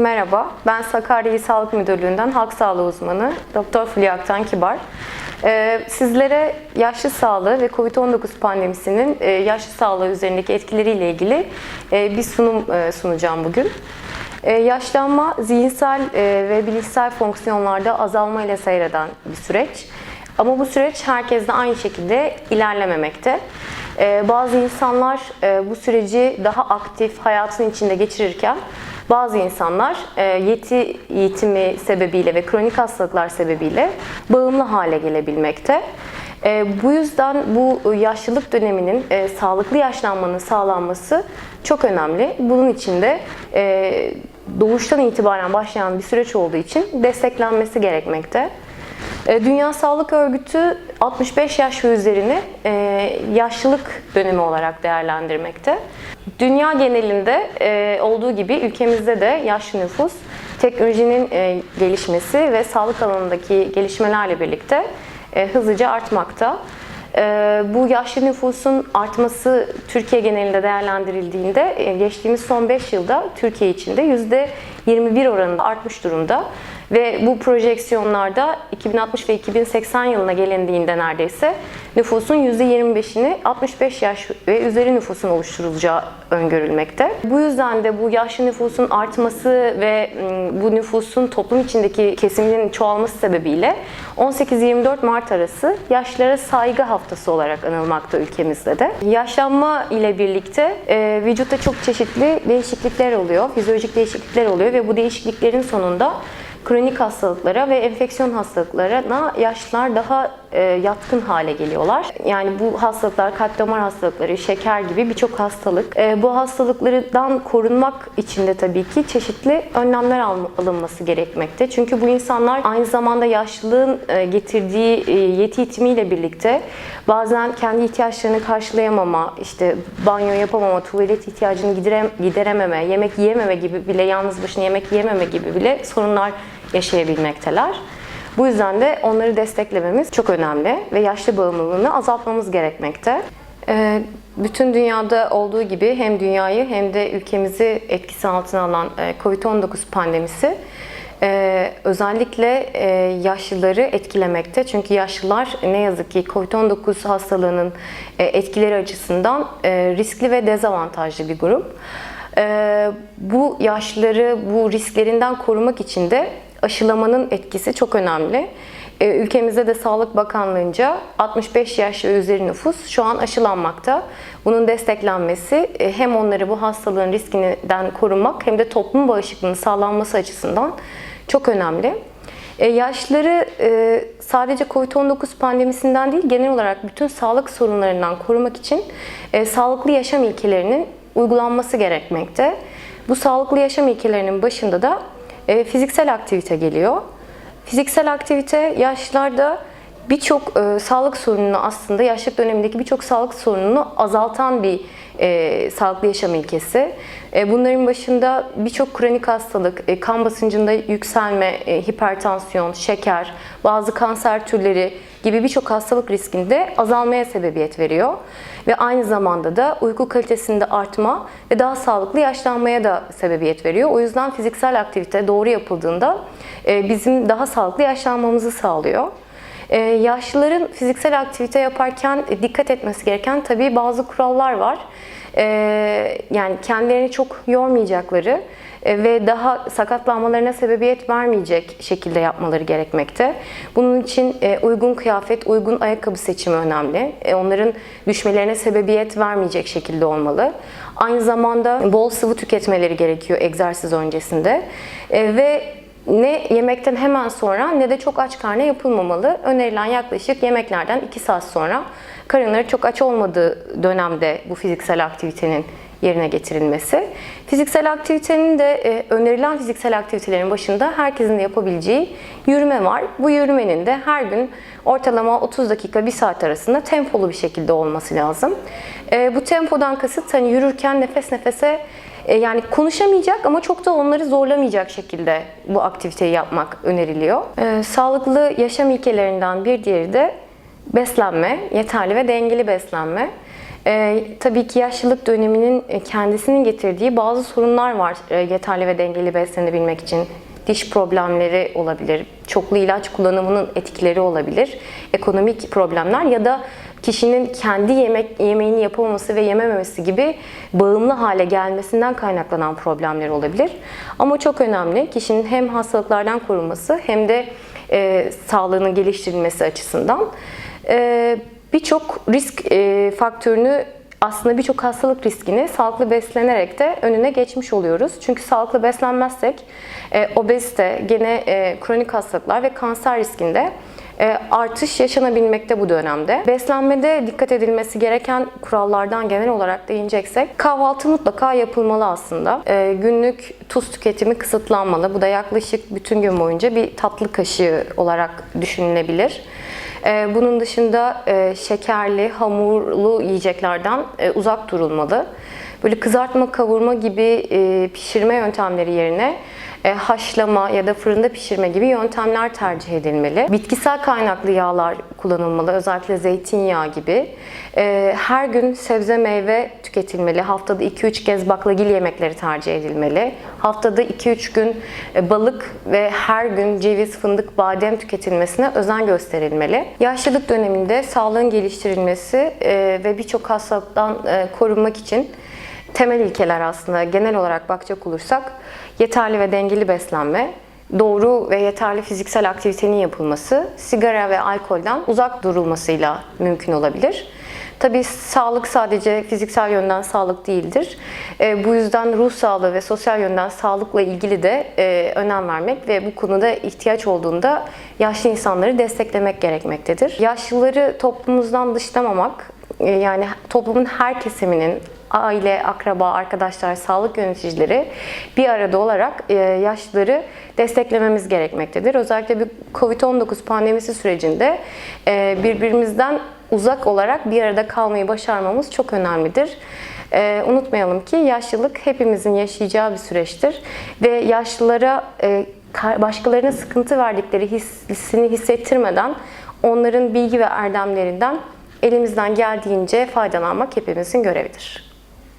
Merhaba, ben Sakarya İl Sağlık Müdürlüğü'nden halk sağlığı uzmanı Doktor Fulya Aktan Kibar. Ee, Sizlere yaşlı sağlığı ve COVID-19 pandemisinin e, yaşlı sağlığı üzerindeki etkileriyle ilgili e, bir sunum e, sunacağım bugün. E, Yaşlanma zihinsel e, ve bilişsel fonksiyonlarda azalma ile seyreden bir süreç. Ama bu süreç herkeste aynı şekilde ilerlememekte. Ee, Bazı insanlar e, bu süreci daha aktif hayatın içinde geçirirken bazı insanlar e, yeti yitimi sebebiyle ve kronik hastalıklar sebebiyle bağımlı hale gelebilmekte. E, Bu yüzden bu yaşlılık döneminin e, sağlıklı yaşlanmanın sağlanması çok önemli. Bunun için de doğuştan itibaren başlayan bir süreç olduğu için desteklenmesi gerekmekte. Dünya Sağlık Örgütü 65 yaş ve üzerini e, yaşlılık dönemi olarak değerlendirmekte. Dünya genelinde e, olduğu gibi ülkemizde de yaşlı nüfus teknolojinin e, gelişmesi ve sağlık alanındaki gelişmelerle birlikte e, hızlıca artmakta. E, Bu yaşlı nüfusun artması Türkiye genelinde değerlendirildiğinde e, geçtiğimiz son 5 yılda Türkiye içinde %21 oranında artmış durumda. Ve bu projeksiyonlarda 2060 ve 2080 yılına gelindiğinde neredeyse nüfusun %25'ini 65 yaş ve üzeri nüfusun oluşturulacağı öngörülmekte. Bu yüzden de bu yaşlı nüfusun artması ve m, bu nüfusun toplum içindeki kesiminin çoğalması sebebiyle 18-24 Mart arası yaşlılara saygı haftası olarak anılmakta ülkemizde de. Yaşlanma ile birlikte e, vücutta çok çeşitli değişiklikler oluyor, fizyolojik değişiklikler oluyor ve bu değişikliklerin sonunda kronik hastalıklara ve enfeksiyon hastalıklarına yaşlılar daha e, yatkın hale geliyorlar. Yani bu hastalıklar kalp damar hastalıkları, şeker gibi birçok hastalık. E, bu hastalıklardan korunmak için de tabii ki çeşitli önlemler al- alınması gerekmekte. Çünkü bu insanlar aynı zamanda yaşlılığın e, getirdiği yeti itimiyle birlikte bazen kendi ihtiyaçlarını karşılayamama, işte banyo yapamama, tuvalet ihtiyacını gidere, giderememe, yemek yiyememe gibi bile yalnız başına yemek yiyememe gibi bile sorunlar yaşayabilmekteler. Bu yüzden de onları desteklememiz çok önemli ve yaşlı bağımlılığını azaltmamız gerekmekte. Ee, Bütün dünyada olduğu gibi hem dünyayı hem de ülkemizi etkisi altına alan e, COVID-19 pandemisi e, özellikle e, yaşlıları etkilemekte. Çünkü yaşlılar ne yazık ki COVID-19 hastalığının etkileri açısından riskli ve dezavantajlı bir grup. Bu yaşlıları bu risklerinden korumak için de aşılamanın etkisi çok önemli. Ee, Ülkemizde de Sağlık Bakanlığı'nca 65 yaş ve üzeri nüfus şu an aşılanmakta. Bunun desteklenmesi e, hem onları bu hastalığın riskinden korumak hem de toplum bağışıklığının sağlanması açısından çok önemli. E, yaşlıları e, sadece COVID-19 pandemisinden değil genel olarak bütün sağlık sorunlarından korumak için e, sağlıklı yaşam ilkelerinin uygulanması gerekmekte. Bu sağlıklı yaşam ilkelerinin başında da e, fiziksel aktivite geliyor. Fiziksel aktivite yaşlılarda birçok e, sağlık sorununu aslında yaşlık dönemindeki birçok sağlık sorununu azaltan bir e, sağlıklı yaşam ilkesi. E, bunların başında birçok kronik hastalık, e, kan basıncında yükselme, e, hipertansiyon, şeker, bazı kanser türleri gibi birçok hastalık riskinde azalmaya sebebiyet veriyor. Ve aynı zamanda da uyku kalitesinde artma ve daha sağlıklı yaşlanmaya da sebebiyet veriyor. O yüzden fiziksel aktivite doğru yapıldığında e, bizim daha sağlıklı yaşlanmamızı sağlıyor. Ee, yaşlıların fiziksel aktivite yaparken dikkat etmesi gereken tabii bazı kurallar var. Ee, yani kendilerini çok yormayacakları e, ve daha sakatlanmalarına sebebiyet vermeyecek şekilde yapmaları gerekmekte. Bunun için e, uygun kıyafet, uygun ayakkabı seçimi önemli. E, Onların düşmelerine sebebiyet vermeyecek şekilde olmalı. Aynı zamanda bol sıvı tüketmeleri gerekiyor egzersiz öncesinde. Ve ne yemekten hemen sonra ne de çok aç karnına yapılmamalı. Önerilen yaklaşık yemeklerden 2 saat sonra karınları çok aç olmadığı dönemde bu fiziksel aktivitenin yerine getirilmesi. Fiziksel aktivitenin de e, önerilen fiziksel aktivitelerin başında herkesin de yapabileceği yürüme var. Bu yürümenin de her gün ortalama 30 dakika 1 saat arasında tempolu bir şekilde olması lazım. E, bu tempodan kasıt hani yürürken nefes nefese e, yani konuşamayacak ama çok da onları zorlamayacak şekilde bu aktiviteyi yapmak öneriliyor. E, sağlıklı yaşam ilkelerinden bir diğeri de beslenme, yeterli ve dengeli beslenme. Ee, tabii ki yaşlılık döneminin e, kendisinin getirdiği bazı sorunlar var e, yeterli ve dengeli beslenebilmek için. Diş problemleri olabilir, çoklu ilaç kullanımının etkileri olabilir, ekonomik problemler ya da kişinin kendi yemek yemeğini yapamaması ve yemememesi gibi bağımlı hale gelmesinden kaynaklanan problemler olabilir. Ama çok önemli kişinin hem hastalıklardan korunması hem de e, sağlığının geliştirilmesi açısından birçok risk e, faktörünü aslında birçok hastalık riskini sağlıklı beslenerek de önüne geçmiş oluyoruz. Çünkü sağlıklı beslenmezsek e, obezite, gene e, kronik hastalıklar ve kanser riskinde artış yaşanabilmekte bu dönemde. Beslenmede dikkat edilmesi gereken kurallardan genel olarak değineceksek kahvaltı mutlaka yapılmalı aslında. E, günlük tuz tüketimi kısıtlanmalı. Bu da yaklaşık bütün gün boyunca bir tatlı kaşığı olarak düşünülebilir. Ee, Bunun dışında e, şekerli, hamurlu yiyeceklerden e, uzak durulmalı. Böyle kızartma, kavurma gibi e, pişirme yöntemleri yerine haşlama ya da fırında pişirme gibi yöntemler tercih edilmeli. Bitkisel kaynaklı yağlar kullanılmalı, özellikle zeytinyağı gibi. E, Her gün sebze meyve tüketilmeli. Haftada 2-3 kez baklagil yemekleri tercih edilmeli. Haftada 2-3 gün e, balık ve her gün ceviz, fındık, badem tüketilmesine özen gösterilmeli. Yaşlılık döneminde sağlığın geliştirilmesi e, ve birçok hastalıktan e, korunmak için temel ilkeler aslında genel olarak bakacak olursak yeterli ve dengeli beslenme, doğru ve yeterli fiziksel aktivitenin yapılması, sigara ve alkolden uzak durulmasıyla mümkün olabilir. Tabii sağlık sadece fiziksel yönden sağlık değildir. E, bu yüzden ruh sağlığı ve sosyal yönden sağlıkla ilgili de e, önem vermek ve bu konuda ihtiyaç olduğunda yaşlı insanları desteklemek gerekmektedir. Yaşlıları toplumumuzdan dışlamamak, e, yani toplumun her kesiminin aile, akraba, arkadaşlar, sağlık yöneticileri bir arada olarak e, yaşlıları desteklememiz gerekmektedir. Özellikle bir Covid-19 pandemisi sürecinde e, birbirimizden uzak olarak bir arada kalmayı başarmamız çok önemlidir. E, unutmayalım ki yaşlılık hepimizin yaşayacağı bir süreçtir ve yaşlılara e, ka- başkalarına sıkıntı verdikleri hissini hissettirmeden onların bilgi ve erdemlerinden elimizden geldiğince faydalanmak hepimizin görevidir.